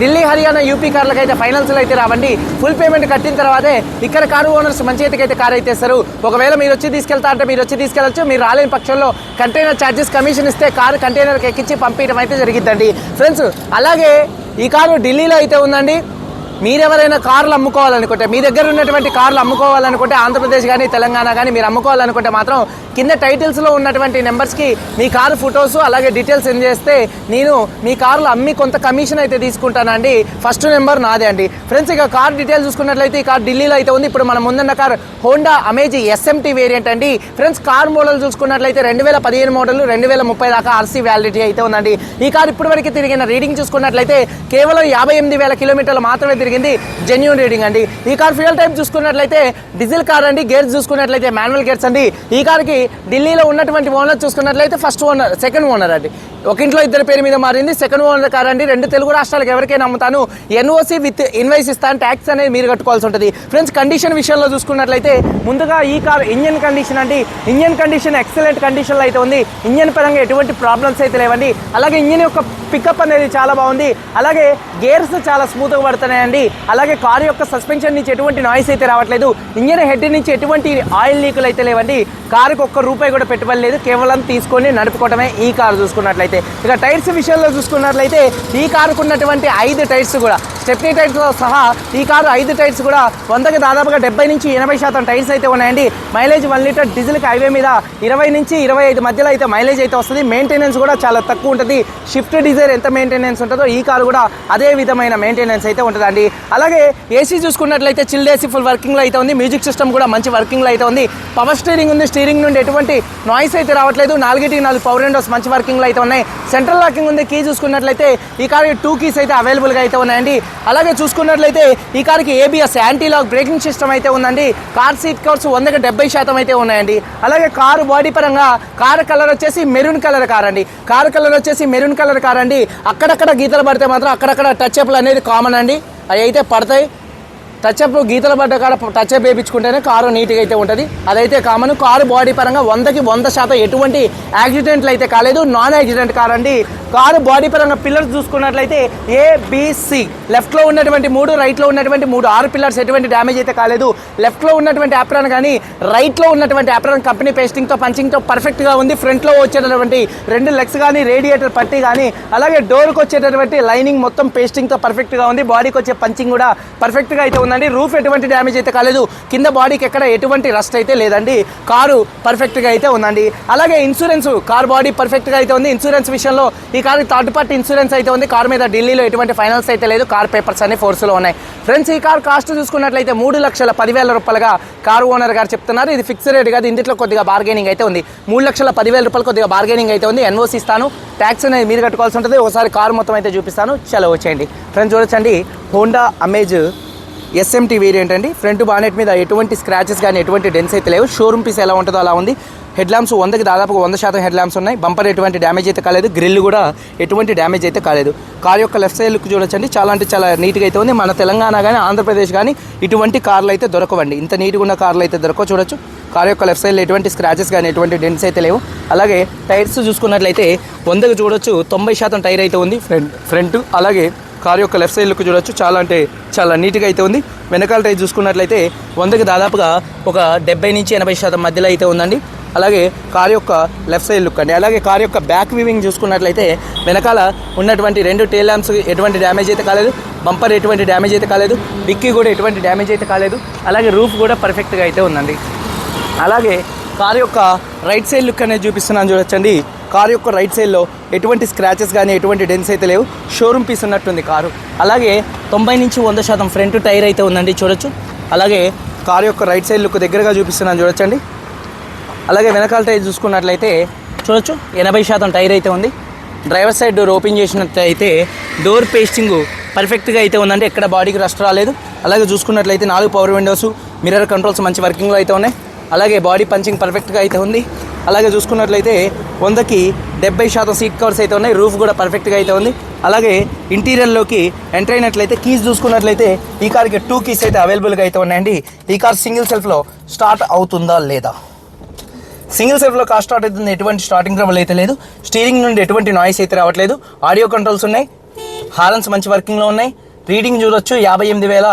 Delhi Haryana UP కార్లకు అయితే ఫైనల్స్లో అయితే రావండి. ఫుల్ పేమెంట్ కట్టిన తర్వాతే ఇక్కడ కారు ఓనర్స్ మంచి అయితే కార్ అయితే ఇస్తారు. ఒకవేళ మీరు వచ్చి తీసుకెళ్తా అంటే మీరు వచ్చి తీసుకెళ్ళచ్చు. మీరు రాలేని పక్షంలో కంటైనర్ ఛార్జెస్ కమిషన్ ఇస్తే కారు కంటైనర్కి ఎక్కించి పంపించడం అయితే జరిగిద్దండి. ఫ్రెండ్స్ అలాగే ఈ కారు ఢిల్లీలో అయితే ఉందండి. మీరెవరైనా కార్లు అమ్ముకోవాలనుకుంటే మీ దగ్గర ఉన్నటువంటి కార్లు అమ్ముకోవాలనుకుంటే ఆంధ్రప్రదేశ్ కానీ తెలంగాణ కానీ మీరు అమ్ముకోవాలనుకుంటే మాత్రం కింద టైటిల్స్లో ఉన్నటువంటి నెంబర్స్కి మీ కారు ఫొటోస్ అలాగే డీటెయిల్స్ సెండ్ చేస్తే నేను మీ కార్లు అమ్మి కొంత కమిషన్ అయితే తీసుకుంటానండి. ఫస్ట్ నెంబర్ నాదే అండి. ఫ్రెండ్స్ ఇక కార్ డీటెయిల్స్ చూసుకున్నట్లయితే ఈ కార్ ఢిల్లీలో అయితే ఉంది. ఇప్పుడు మనం ముందున్న car Honda amaze SMT variant అండి. ఫ్రెండ్స్ కార్ మోడల్ చూసుకున్నట్లయితే రెండు వేల పదిహేను మోడల్ రెండు వేల ముప్పై దాకా ఆర్సీ వ్యాలిడిటీ అయితే ఉందండి. ఈ కార్ ఇప్పటివరకు తిరిగిన రీడింగ్ చూసుకున్నట్లయితే కేవలం యాభై ఎనిమిది వేల కిలోమీటర్లు మాత్రమే తిరిగింది. జెన్యున్ రీడింగ్ అండి. ఈ కార్ ఫ్యూయల్ టైప్ చూసుకున్నట్లయితే డీజిల్ కార్ అండి. గేర్స్ చూసుకున్నట్లయితే మాన్యువల్ గేర్స్ అండి. ఈ కార్కి ఢిల్లీలో ఉన్నటువంటి ఓనర్ చూసుకున్నట్లయితే ఫస్ట్ ఓనర్ సెకండ్ ఓనర్ అండి. ఒక ఇంట్లో ఇద్దరు పేరు మీద మారింది. సెకండ్ ఓనర్ కార్ అండి. రెండు తెలుగు రాష్ట్రాలకు ఎవరికైనా అమ్ముతాను. ఎన్ఓసి విత్ ఇన్వైస్ ఇస్తాను ట్యాక్స్ అనేది మీరు కట్టుకోవాల్సి ఉంటుంది. ఫ్రెండ్స్ కండిషన్ విషయంలో చూసుకున్నట్లయితే ముందుగా ఈ కార్ ఇంజన్ కండిషన్ అండి. ఇంజన్ కండిషన్ ఎక్సలెంట్ కండిషన్లో అయితే ఉంది. ఇంజన్ పరంగా ఎటువంటి ప్రాబ్లమ్స్ అయితే లేవండి. అలాగే ఇంజన్ యొక్క పికప్ అనేది చాలా బాగుంది. అలాగే గేర్స్ చాలా స్మూత్గా పడుతున్నాయండి. అలాగే కారు యొక్క సస్పెన్షన్ నుంచి ఎటువంటి నాయిస్ అయితే రావట్లేదు. ఇంజన్ హెడ్ నుంచి ఎటువంటి ఆయిల్ లీకులు అయితే లేవండి. కారుకు ఒక్క రూపాయి కూడా పెట్టుబడి లేదు. కేవలం తీసుకొని నడుపుకోవటమే ఈ కారు చూసుకున్నట్లయితే. ఇక టైర్స్ విషయంలో చూసుకున్నట్లయితే ఈ కారుకు ఉన్నటువంటి ఐదు టైర్స్ కూడా స్టెప్నీ టైర్స్తో సహా ఈ కారు ఐదు టైర్స్ కూడా వందకి దాదాపుగా డెబ్బై నుంచి ఎనభై శాతం టైర్స్ అయితే ఉన్నాయండి. మైలేజ్ వన్ లీటర్ డీజిల్కి హైవే మీద ఇరవై నుంచి ఇరవై ఐదు మధ్యలో అయితే మైలేజ్ అయితే వస్తుంది. మెయింటెనెన్స్ కూడా చాలా తక్కువ ఉంటుంది. షిఫ్ట్ డిజైర్ ఎంత మెయింటెనెన్స్ ఉంటుందో ఈ కారు కూడా అదే విధమైన మెయింటెనెన్స్ అయితే ఉంటుందండి. అలాగే ఏసీ చూసుకున్నట్లయితే చిల్డ్ ఏసీ ఫుల్ వర్కింగ్లో అయితే ఉంది. మ్యూజిక్ సిస్టమ్ కూడా మంచి వర్కింగ్లో అయితే ఉంది. పవర్ స్టీరింగ్ ఉంది. స్టీరింగ్ నుండి ఎటువంటి నాయిస్ అయితే రావట్లేదు. నాలుగిటి నాలుగు పవర్ విండోస్ మంచి వర్కింగ్లో అయితే ఉన్నాయి. సెంట్రల్ లాకింగ్ ఉంది. కీ చూసుకున్నట్లయితే ఈ కారు టూ కీస్ అయితే అవైలబుల్గా అయితే ఉన్నాయండి. అలాగే చూసుకున్నట్లయితే ఈ కార్కి ABS anti lock braking system అయితే ఉందండి. కార్ సీట్ కవర్స్ వందకి డెబ్బై శాతం అయితే ఉన్నాయండి. అలాగే కారు బాడీ పరంగా కారు కలర్ వచ్చేసి మెరూన్ కలర్ కార్ అండి. కారు కలర్ వచ్చేసి మెరూన్ కలర్ కార్ అండి. అక్కడక్కడ గీతలు పడితే మాత్రం అక్కడక్కడ టచ్ అప్లు అనేది కామన్ అండి. అవి అయితే పడతాయి. టచ్ అప్ గీతల పడ్డ కాడ టచ్ అప్ వేయించుకుంటేనే కారు నీట్గా అయితే ఉంటుంది. అదైతే కామన్ కారు బాడీ పరంగా వందకి వంద శాతం ఎటువంటి యాక్సిడెంట్లు అయితే కాలేదు. నాన్ యాక్సిడెంట్ కార్ అండి. కారు బాడీ పరంగా పిల్లర్స్ చూసుకున్నట్లయితే ఏబిసి లెఫ్ట్లో ఉన్నటువంటి మూడు రైట్లో ఉన్నటువంటి మూడు ఆరు పిల్లర్స్ ఎటువంటి డ్యామేజ్ అయితే కాలేదు. లెఫ్ట్లో ఉన్నటువంటి యాప్రాన్ కానీ రైట్లో ఉన్నటువంటి యాప్రాన్ కంపెనీ పేస్టింగ్తో పంచింగ్తో పర్ఫెక్ట్గా ఉంది. ఫ్రంట్లో వచ్చేటటువంటి రెండు లెగ్స్ కానీ రేడియేటర్ పట్టి కానీ అలాగే డోర్కి వచ్చేటటువంటి లైనింగ్ మొత్తం పేస్టింగ్తో పర్ఫెక్ట్గా ఉంది. బాడీకి వచ్చే పంచింగ్ కూడా పర్ఫెక్ట్గా అయితే ఉందండి. రూఫ్ ఎటువంటి డ్యామేజ్ అయితే కాలేదు. కింద బాడీకి ఎక్కడ ఎటువంటి రస్ట్ అయితే లేదండి. కారు పర్ఫెక్ట్గా అయితే ఉందండి. అలాగే ఇన్సూరెన్స్ కార్ బాడీ పర్ఫెక్ట్గా అయితే ఉంది. ఇన్సూరెన్స్ విషయంలో ఈ కారు థర్డ్ పార్టీ ఇన్సూరెన్స్ అయితే ఉంది. కార్ మీద ఢిల్లీలో ఎటువంటి ఫైనాన్స్ అయితే లేదు. కార్ పేపర్స్ అన్ని ఫోర్స్లో ఉన్నాయి. ఫ్రెండ్స్ ఈ కార్ కాస్ట్ చూసుకున్నట్లయితే మూడు లక్షల పదివేల రూపాయలుగా కారు ఓనర్ గారు చెప్తున్నారు. ఇది ఫిక్స్ రేట్ కాదు. ఇందులో కొద్దిగా బార్గెనింగ్ అయితే ఉంది. మూడు లక్షల పదివేల రూపాయలు కొద్దిగా బార్గెనింగ్ అయితే ఉంది. ఎన్ఓసి ఇస్తాను. ట్యాక్స్ అనేది మీరు కట్టుకోవాల్సి ఉంటుంది. ఒకసారి కారు మొత్తం అయితే చూపిస్తాను. చలో వచ్చేయండి. ఫ్రెండ్స్ చూడొచ్చండి. హోండా అమేజ్ ఎస్ఎంటీ వేరియంట్ అండి ఫ్రంట్ బానెట్ మీద ఎటువంటి స్క్రాచెస్ కానీ ఎటువంటి డెన్స్ అయితే లేవు. షోరూమ్ పీస్ ఎలా ఉంటుందో అలా ఉంది. హెడ్ ల్యాంప్స్ వందకి దాదాపు వంద శాతం హెడ్ ల్యాంప్స్ ఉన్నాయి. బంపర్ ఎటువంటి డ్యామేజ్ అయితే కాలేదు. గ్రిల్ కూడా ఎటువంటి డ్యామేజ్ అయితే కాలేదు. కార్ యొక్క లెఫ్ట్ సైడ్ లుక్ చూడొచ్చండి. చాలా అంటే చాలా నీట్గా అయితే ఉంది. మన తెలంగాణ కానీ ఆంధ్రప్రదేశ్ కానీ ఇటువంటి కార్లు అయితే దొరకవండి. ఇంత నీట్గా ఉన్న కార్లు అయితే దొరకవు చూడొచ్చు. కార్ యొక్క లెఫ్ట్ సైడ్లో ఎటువంటి స్క్రాచెస్ కానీ ఎటువంటి డెన్స్ అయితే లేవు. అలాగే టైర్స్ చూసుకున్నట్లయితే వందకు చూడొచ్చు. తొంభై శాతం టైర్ అయితే ఉంది. ఫ్రంట్ ఫ్రంట్ అలాగే కార్ యొక్క లెఫ్ట్ సైడ్ లుక్ చూడొచ్చు. చాలా అంటే చాలా నీట్గా అయితే ఉంది. వెనకాల టైర్ చూసుకున్నట్లయితే వందకి దాదాపుగా ఒక డెబ్బై నుంచి ఎనభై శాతం మధ్యలో అయితే ఉందండి. అలాగే కార్ యొక్క లెఫ్ట్ సైడ్ లుక్ అండి. అలాగే కార్ యొక్క బ్యాక్ వీవింగ్ చూసుకున్నట్లయితే వెనకాల ఉన్నటువంటి రెండు టేల్ ల్యాంప్స్ ఎటువంటి డ్యామేజ్ అయితే కాలేదు. బంపర్ ఎటువంటి డ్యామేజ్ అయితే కాలేదు. డిక్కీ కూడా ఎటువంటి డ్యామేజ్ అయితే కాలేదు. అలాగే రూఫ్ కూడా పర్ఫెక్ట్గా అయితే ఉందండి. అలాగే కార్ యొక్క రైట్ సైడ్ లుక్ అనేది చూపిస్తున్నాను చూడొచ్చండి. కార్ యొక్క రైట్ సైడ్లో ఎటువంటి స్క్రాచెస్ కానీ ఎటువంటి డెన్స్ అయితే లేవు. షోరూమ్ పీస్ ఉన్నట్టుంది కారు. అలాగే తొంభై నుంచి వంద శాతం ఫ్రంట్ టైర్ అయితే ఉందండి చూడొచ్చు. అలాగే కార్ యొక్క రైట్ సైడ్ లుక్ దగ్గరగా చూపిస్తున్నాను చూడొచ్చండి. అలాగే వెనకాల టైర్ చూసుకున్నట్లయితే చూడొచ్చు. ఎనభై శాతం టైర్ అయితే ఉంది. డ్రైవర్ సైడ్ డోర్ ఓపెన్ చేసినట్లయితే డోర్ పేస్టింగ్ పర్ఫెక్ట్గా అయితే ఉందండి. ఎక్కడ బాడీకి రస్ట్ రాలేదు. అలాగే చూసుకున్నట్లయితే నాలుగు పవర్ విండోస్ మిర్రర్ కంట్రోల్స్ మంచి వర్కింగ్లో అయితే ఉన్నాయి. అలాగే బాడీ పంచింగ్ పర్ఫెక్ట్గా అయితే ఉంది. అలాగే చూసుకున్నట్లయితే వందకి డెబ్బై శాతం సీట్ కవర్స్ అయితే ఉన్నాయి. రూఫ్ కూడా పర్ఫెక్ట్గా అయితే ఉంది. అలాగే ఇంటీరియర్లోకి ఎంటర్ అయినట్లయితే కీస్ చూసుకున్నట్లయితే ఈ కార్కి టూ కీస్ అయితే అవైలబుల్గా అయితే ఉన్నాయండి. ఈ కార్ సింగిల్ సెల్ఫ్లో స్టార్ట్ అవుతుందా లేదా? సింగిల్ సెల్ఫ్లో కార్ స్టార్ట్ అవుతుంది. ఎటువంటి స్టార్టింగ్ ట్రబుల్ అయితే లేదు. స్టీరింగ్ నుండి ఎటువంటి నాయిస్ అయితే రావట్లేదు. ఆడియో కంట్రోల్స్ ఉన్నాయి. హారన్స్ మంచి వర్కింగ్లో ఉన్నాయి. రీడింగ్ చూడొచ్చు. యాభై ఎనిమిది వేల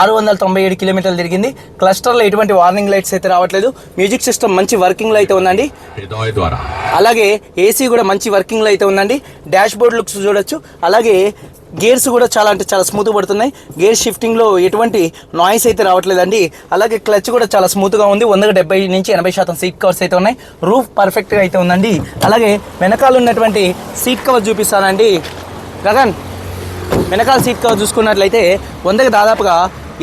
ఆరు వందల తొంభై ఏడు కిలోమీటర్లు తిరిగింది. క్లస్టర్లో ఎటువంటి వార్నింగ్ లైట్స్ అయితే రావట్లేదు. మ్యూజిక్ సిస్టమ్ మంచి వర్కింగ్లో అయితే ఉందండి. అలాగే ఏసీ కూడా మంచి వర్కింగ్లో అయితే ఉందండి. డాష్ బోర్డ్ లుక్స్ చూడొచ్చు. అలాగే గేర్స్ కూడా చాలా అంటే చాలా స్మూత్ పడుతున్నాయి. గేర్ షిఫ్టింగ్లో ఎటువంటి నాయిస్ అయితే రావట్లేదండి. అలాగే క్లచ్ కూడా చాలా స్మూత్గా ఉంది. వందకు డెబ్బై నుంచి ఎనభై శాతం సీట్ కవర్స్ అయితే ఉన్నాయి. రూఫ్ పర్ఫెక్ట్గా అయితే ఉందండి. అలాగే వెనకాల ఉన్నటువంటి సీట్ కవర్ చూపిస్తానండి. గగన్. వెనకాల సీట్ కవర్ చూసుకున్నట్లయితే వందకి దాదాపుగా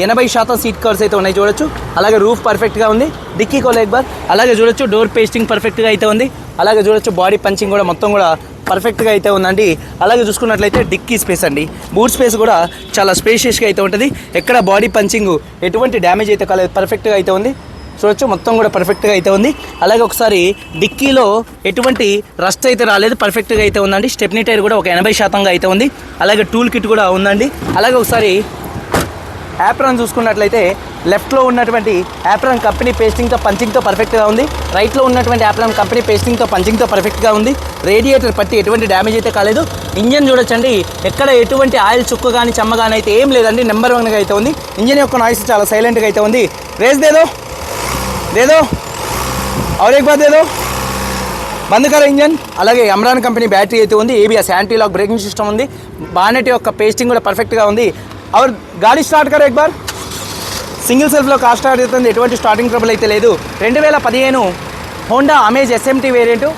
ఎనభై శాతం సీట్ కవర్స్ అయితే ఉన్నాయి చూడొచ్చు. అలాగే రూఫ్ పర్ఫెక్ట్గా ఉంది. డిక్కీ కోల్ బార్ అలాగే చూడొచ్చు డోర్ పేస్టింగ్ పర్ఫెక్ట్గా అయితే ఉంది. అలాగే చూడొచ్చు బాడీ పంచింగ్ కూడా మొత్తం కూడా పర్ఫెక్ట్గా అయితే ఉందండి. అలాగే చూసుకున్నట్లయితే డిక్కీ స్పేస్ అండి. బూట్ స్పేస్ కూడా చాలా స్పేషియస్గా అయితే ఉంటుంది. ఎక్కడ బాడీ పంచింగ్ ఎటువంటి డ్యామేజ్ అయితే కాలేదు. పర్ఫెక్ట్గా అయితే ఉంది. చూడొచ్చు మొత్తం కూడా పర్ఫెక్ట్గా అయితే ఉంది. అలాగే ఒకసారి డిక్కీలో ఎటువంటి రస్ట్ అయితే రాలేదు పర్ఫెక్ట్గా అయితే ఉందండి. స్టెప్నీ టైర్ కూడా ఒక ఎనభై శాతంగా అయితే ఉంది. అలాగే టూల్ కిట్ కూడా ఉందండి. అలాగే ఒకసారి యాప్రాన్ చూసుకున్నట్లయితే లెఫ్ట్లో ఉన్నటువంటి యాప్రాన్ కంపెనీ పేస్టింగ్తో పంచింగ్తో పర్ఫెక్ట్గా ఉంది. రైట్లో ఉన్నటువంటి యాప్రాన్ కంపెనీ పేస్టింగ్తో పంచింగ్తో పర్ఫెక్ట్గా ఉంది. రేడియేటర్ పట్టి ఎటువంటి డ్యామేజ్ అయితే కాలేదు. ఇంజన్ చూడొచ్చండి. ఎక్కడ ఎటువంటి ఆయిల్ చుక్క కానీ చెమ్మ కానీ అయితే ఏం లేదండి. నెంబర్ వన్గా అయితే ఉంది. ఇంజన్ యొక్క నాయిస్ చాలా సైలెంట్గా అయితే ఉంది. రేస్ దేదో. దేదో और एक बात दे दो బంద్ కర ఇంజన్ అలాగే అమ్రాన్ కంపెనీ బ్యాటరీ అయితే ఉంది ABS anti lock braking system ఉంది బానెట్ యొక్క పేస్టింగ్ కూడా పర్ఫెక్ట్గా ఉంది అవర్ గాడి స్టార్ట్ కర ఎక్ బార్ సింగిల్ సెల్ఫ్లో కార్ స్టార్ట్ అవుతుంది ఎటువంటి స్టార్టింగ్ ట్రబుల్ అయితే లేదు రెండు వేల పదిహేను హోండా అమేజ్ ఎస్ఎంటీ వేరియంట్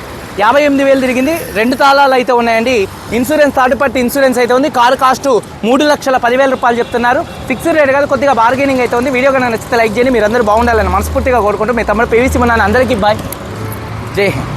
యాభై ఎనిమిది వేలు తిరిగింది. రెండు తాళాలు అయితే ఉన్నాయండి. ఇన్సూరెన్స్ థర్డ్ పార్టీ ఇన్సూరెన్స్ అయితే ఉంది. కారు కాస్ట్ మూడు లక్షల పదివేల రూపాయలు చెప్తున్నారు. ఫిక్స్డ్ రేట్ కాదు కొద్దిగా బార్గెనింగ్ అయితే ఉంది. వీడియో కనుక నచ్చితే లైక్ చేయండి. మీరు అందరూ బాగుండాలని మనస్ఫూర్తిగా కోరుకుంటూ మీ తమ్ముడు పీవీసీ ఉన్నాను అందరికీ బాయ్. జై హింద్.